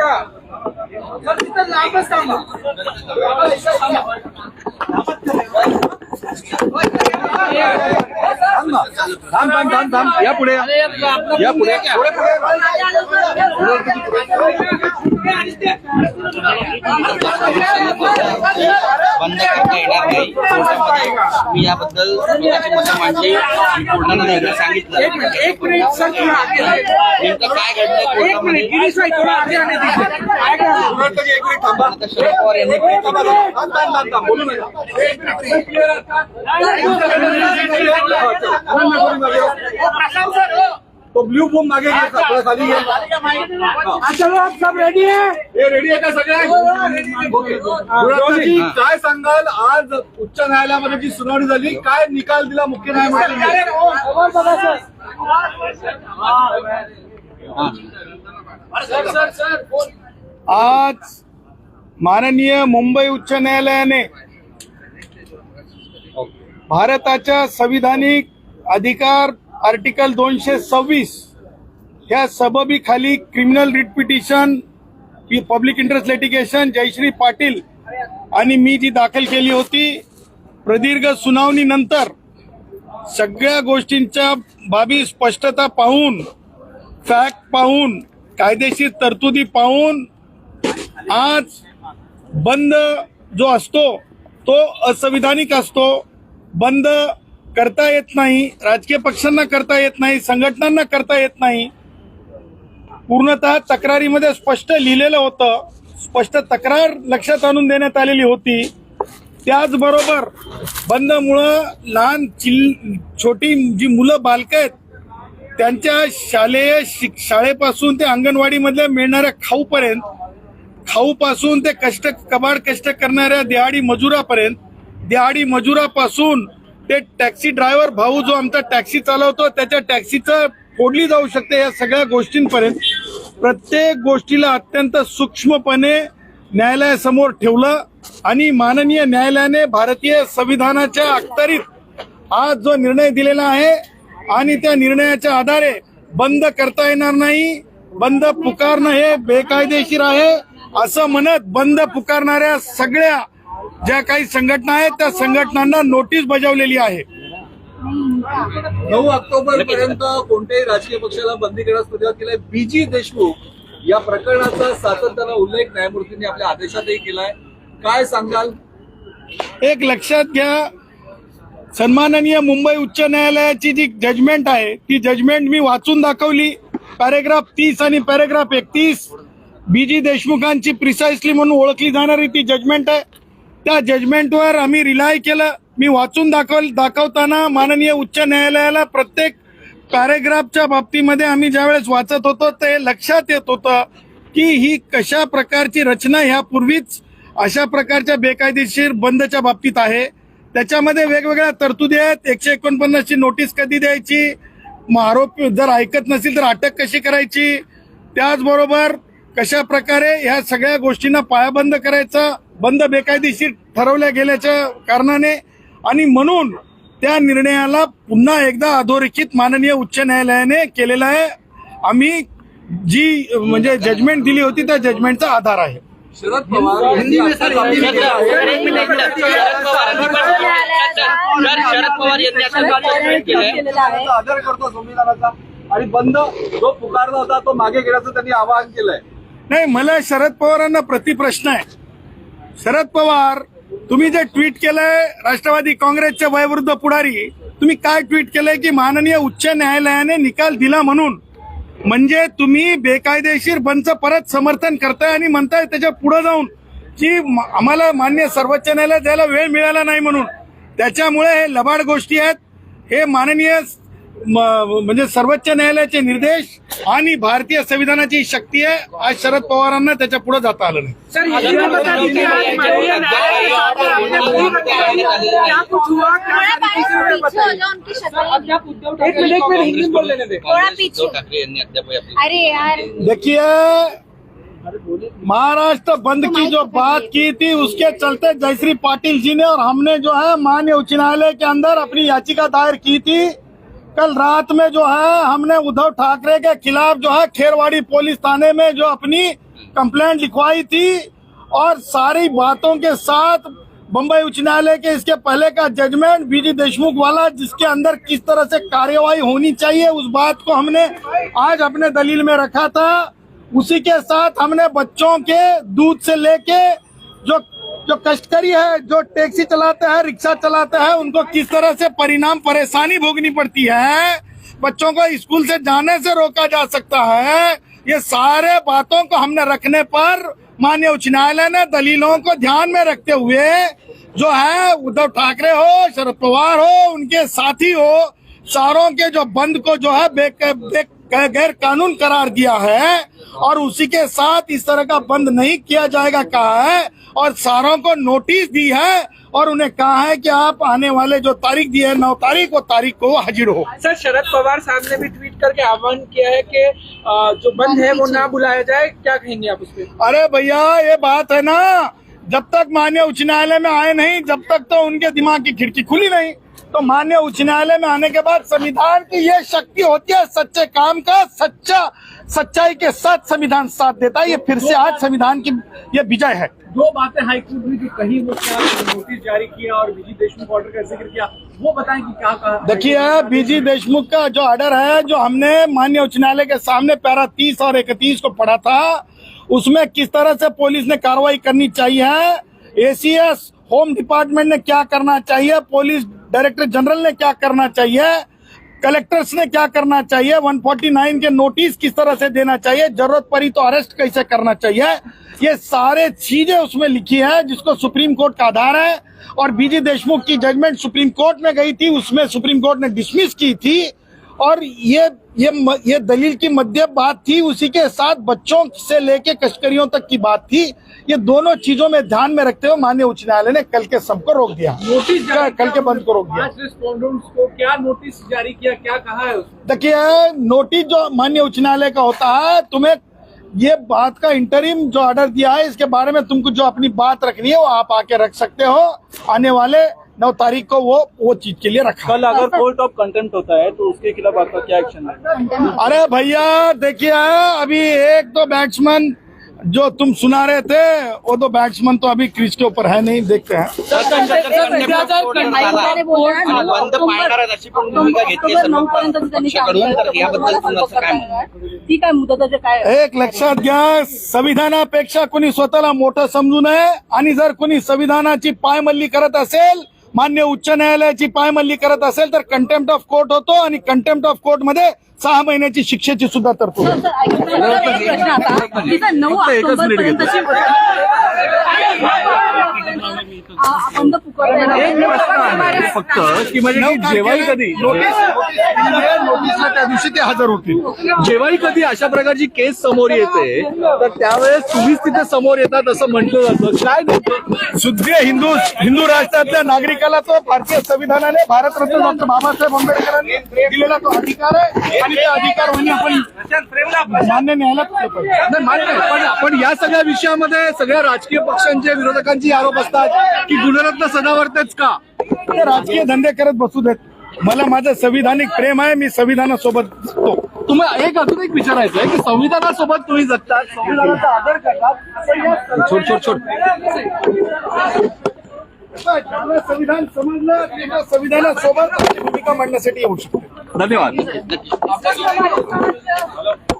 नका तिथं लांबच थांबा. थांब थांब थांब थांब या पुढे या. या पुढे पुढे बंद करता येणार नाही. कोर्टामध्ये मी याबद्दल स्वतःची मतं मांडली आणि कोर्टाने त्यांना सांगितलं. नेमकं काय घडलं कोर्टामध्ये आता शरद पवार यांनी. तो ब्ल्यू बूम मागे खाली सब रेडी है. हे रेडी आहे? का सगळे? ओके गुरुदासजी, काय सांगाल? आज उच्च न्यायालयामध्ये जी सुनावणी झाली काय निकाल दिला मुख्य न्यायमूर्तीने सर सर सर फोन आज माननीय मुंबई उच्च न्यायालयाने भारताच्या संविधानिक अधिकार आर्टिकल दोनशे सव्वीस ह्या सबबीखाली criminal writ petition public interest litigation Jayashree Patil आणि मी जी दाखल केली होती प्रदीर्घ सुनावणीनंतर सगळ्या गोष्टींच्या बाबी स्पष्टता पाहून फॅक्ट पाहून कायदेशीर तरतुदी पाहून आज बंद जो असतो तो असंविधानिक असतो बंद करता येत नाही राजकीय पक्षांना करता येत नाही संघटनांना करता येत नाही. पूर्णतः तक्रारीमध्ये स्पष्ट लिहिलेलं होतं स्पष्ट तक्रार लक्षात आणून देण्यात आलेली होती. त्याचबरोबर बंदमुळं लहान चिल छोटी जी मुलं बालकं आहेत त्यांच्या शालेय शिक शाळेपासून ते अंगणवाडीमधल्या मिळणाऱ्या खाऊपर्यंत खाऊपासून ते कष्ट कबाड कष्ट करणाऱ्या दिहाडी मजुरापर्यंत दिहाडी मजुरापासून ते टॅक्सी ड्रायव्हर भाऊ जो आमचा टॅक्सी चालवतो त्याच्या टॅक्सीचं फोडली जाऊ शकते या सगळ्या गोष्टींपर्यंत. प्रत्येक गोष्टीला अत्यंत सूक्ष्मपणे न्यायालयासमोर ठेवलं आणि माननीय न्यायालयाने भारतीय संविधानाच्या अखत्यारीत आज जो निर्णय दिलेला आहे आणि त्या निर्णयाच्या आधारे बंद करता येणार नाही बंद पुकारणं हे बेकायदेशीर आहे. असं म्हणत बंद पुकारणाऱ्या सगळ्या ज्या काही संघटना आहेत त्या संघटनांना नोटीस बजावलेली आहे. नऊ ऑक्टोबर पर्यंत कोणत्याही राजकीय पक्षाला बंदी करण्यास प्रतिवाद केलाय बीजी देशमुख या प्रकरणाचा सातत्यानं उल्लेख न्यायमूर्तींनी आपल्या आदेशातही केलाय काय सांगाल? एक लक्षात घ्या सन्माननीय मुंबई उच्च न्यायालयाची जी जजमेंट आहे ती जजमेंट मी वाचून दाखवली. पॅरेग्राफ तीस आणि पॅरेग्राफ एकतीस. बी. जी. देशमुखांची प्रिसाइसली म्हणून ओळखली जाणारी ती जजमेंट आहे. त्या जजमेंटवर आम्ही रिलाय केलं. मी वाचून दाखव दाखवताना माननीय उच्च न्यायालयाला प्रत्येक पॅरेग्राफच्या बाबतीमध्ये आम्ही ज्यावेळेस वाचत होतो ते लक्षात येत होतं की ही कशा प्रकारची रचना ह्यापूर्वीच अशा प्रकारच्या बेकायदेशीर बंदच्या बाबतीत आहे. त्याच्यामध्ये वेगवेगळ्या तरतुदी आहेत. एकशे एकोणपन्नासची नोटीस कधी द्यायची? मग आरोपी जर ऐकत नसेल तर अटक कशी करायची? त्याचबरोबर कशा प्रकारे ह्या सगळ्या गोष्टींना पायाबंद करायचा? बंद बेकायदेशीर ठरवल्या गेल्याच्या कारणाने आणि म्हणून त्या निर्णयाला पुन्हा एकदा अधोरेखित माननीय उच्च न्यायालयाने केलेला आहे. आम्ही जी म्हणजे जजमेंट दिली होती त्या जजमेंटचा आधार आहे. शरद पवार करतो संविधानाचा. आणि बंद जो पुकारला होता तो मागे घेण्याचं त्यांनी आवाहन केलंय. नाही मला शरद पवारांना प्रतिप्रश्न आहे. शरद पवार तुम्ही जे ट्विट केलंय राष्ट्रवादी काँग्रेसचे वयवृद्ध पुढारी तुम्ही काय ट्विट केलंय की माननीय उच्च न्यायालयाने निकाल दिला म्हणून? म्हणजे तुम्ही बेकायदेशीर बंच परत समर्थन करताय आणि म्हणताय त्याच्या पुढे जाऊन की आम्हाला मान्य सर्वोच्च न्यायालयात द्यायला वेळ मिळाला नाही म्हणून. त्याच्यामुळे हे लबाड गोष्टी आहेत. हे माननीय म्हणजे सर्वोच्च न्यायालयाचे निर्देश आणि भारतीय संविधानाची शक्ती आहे आज शरद पवारांना त्याच्या पुढे जाता आलं नाही सर ये भी बता दीजिए आज माननीय न्यायालय आपने पूरी बताया क्या कुछ हुआ क्या सारी चीजें हमें बताइए उनकी शक्ल एक मिनट एक मिनट हिंदी में बोल लेने दे थोड़ा उद्धव पीछे ठाकरे यांनी अद्याप आपली अरे यार देखिए महाराष्ट्र बंद की जो बात की थी उसके चलते जयश्री पाटिल जी ने और हमने जो है मान्य उच्च न्यायालय के अंदर अपनी याचिका दायर की थी कल रात में जो है, हमने उद्धव ठाकरे के खिलाफ जो है, खेरवाड़ी पुलिस थाने में जो अपनी कंप्लेंट लिखवाई थी और सारी बातों के साथ बम्बई उच्च न्यायालय के इसके पहले का जजमेंट बीजी देशमुख वाला, जिसके अंदर किस तरह से कार्यवाही होनी चाहिए, उस बात को हमने आज अपने दलील में रखा था। उसी के साथ हमने बच्चों के दूध से लेके जो जो कष्टकरी है, जो टैक्सी चलाते हैं, रिक्शा चलाते हैं, उनको किस तरह से परिणाम, परेशानी भोगनी पड़ती है? बच्चों को स्कूल से जाने से रोका जा सकता है। ये सारे बातों को हमने रखने पर माननीय उच्च न्यायालय ने दलीलों को ध्यान में रखते हुए जो है, उद्धव ठाकरे हो, शरद पवार हो, उनके साथी हो, सारों के जो बंद को जो है गैर कानून करार दिया है और उसी के साथ इस तरह का बंद नहीं किया जाएगा, कहा है। और सारों को नोटिस दी है और उन्हें कहा है कि आप आने वाले जो तारीख दी है नौ तारीख वो तारीख को हाजिर हो। सर शरद पवार साहब ने भी ट्वीट करके आह्वान किया है कि जो बंद है वो ना बुलाया जाए क्या कहेंगे आप उस पर अरे भैया ये बात है ना जब तक मान्य उच्च न्यायालय में आए नहीं जब तक तो उनके दिमाग की खिड़की खुली नहीं। तो मान्य उच्च न्यायालय में आने के बाद संविधान की ये शक्ति होती है सच्चे काम का सच्चा सच्चाई के साथ संविधान साथ देता है। ये फिर से आज संविधान की ये विजय है। जो बातें हाईकोर्ट ने जो कही वो क्या नोटिस जारी किया और बीजी देशमुख ऑर्डर का ज़िक्र किया वो बताएँ कि क्या कहा देखिए बीजी देशमुख का जो ऑर्डर है जो हमने मान्य उच्च न्यायालय के सामने पैरा तीस और इकतीस को पढ़ा था उसमें किस तरह से पुलिस ने कार्रवाई करनी चाहिए एसीएस होम डिपार्टमेंट ने क्या करना चाहिए पुलिस डायरेक्टर जनरल ने क्या करना चाहिए? कलेक्टर्स ने क्या करना चाहिए? 149 के नोटिस किस तरह से देना चाहिए? ज़रूरत पड़ी तो अरेस्ट कैसे करना चाहिए? ये सारे चीज़ें उसमें लिखी है, जिसको सुप्रीम कोर्ट का आधार है। और बीजी देशमुख की जजमेंट सुप्रीम कोर्ट में गई थी, उसमें सुप्रीम कोर्ट ने डिसमिस की थी। और ये ये ये दलील की मध्य बात थी उसी के साथ बच्चों से लेके कश्करियों तक की बात थी। ये दोनों चीज़ों में ध्यान में रखते हुए माननीय उच्च न्यायालय ने कल के सबको रोक दिया। नोटिस कल के बंद को रोक दिया। को क्या नोटिस जारी किया क्या कहा है देखिए नोटिस जो माननीय उच्च न्यायालय का होता है तुम्हें ये बात का इंटरिम जो ऑर्डर दिया है इसके बारे में तुमको जो अपनी बात रखनी है वो आप आके रख सकते हो। आने वाले नौ तारीख को वो वो चीज के लिए रखा। कल अगर कोर्ट ऑफ कंटेम्प्ट होता है तो उसके खिलाफ आपका क्या एक्शन है? अरे भैया देखिए अभी एक तो बैट्समैन जो तुम सुना रहे थे वो तो बैट्समैन तो अभी क्रीज के ऊपर है नहीं देखते हैं। एक लक्षात घ्या संविधानापेक्षा कोणी स्वतःला मोठं समजू नये आणि जर कोणी संविधानाची पायमल्ली करत असेल मान्य उच्च न्यायालयाची पायमल्ली करत असेल तर कंटेम्प्ट ऑफ कोर्ट होतो आणि कंटेम्प्ट ऑफ कोर्टमध्ये सहा महिन्याची शिक्षेची सुद्धा तरतूद. फक्त की म्हणजे जेव्हाही कधी नोटीस नोटीस नोटीसला त्या दिवशी ते हजर होतील. जेव्हाही कधी अशा प्रकारची केस समोर येते तर त्यावेळेस तुम्हीच तिथे समोर येतात असं म्हटलं जातं. काय शुद्ध हिंदू हिंदू राष्ट्रातल्या नागरिकाला तो भारतीय संविधानाने भारतरत्न डॉक्टर बाबासाहेब आंबेडकरांनी दिलेला तो अधिकार आहे. ते अधिकार आपण मान्य न्यायालयात केलं पाहिजे. नाही, मान्य आहे. पण पण या सगळ्या विषयामध्ये सगळ्या राजकीय पक्षांचे विरोधकांचे आरोप असतात की गुणरत्न सदावर्तेच का ते राजकीय धंदे करत बसू देत मला माझं संविधानिक प्रेम आहे मी संविधानासोबत जगतो. तुम्हाला एक अजून एक विचारायचं आहे की संविधानासोबत तुम्ही जगतात संविधानाचा आदर करतात छोट छोट छोट ज्यांना संविधान समजलं त्यांना संविधानासोबत आपली भूमिका मांडण्यासाठी येऊ शकतो धन्यवाद.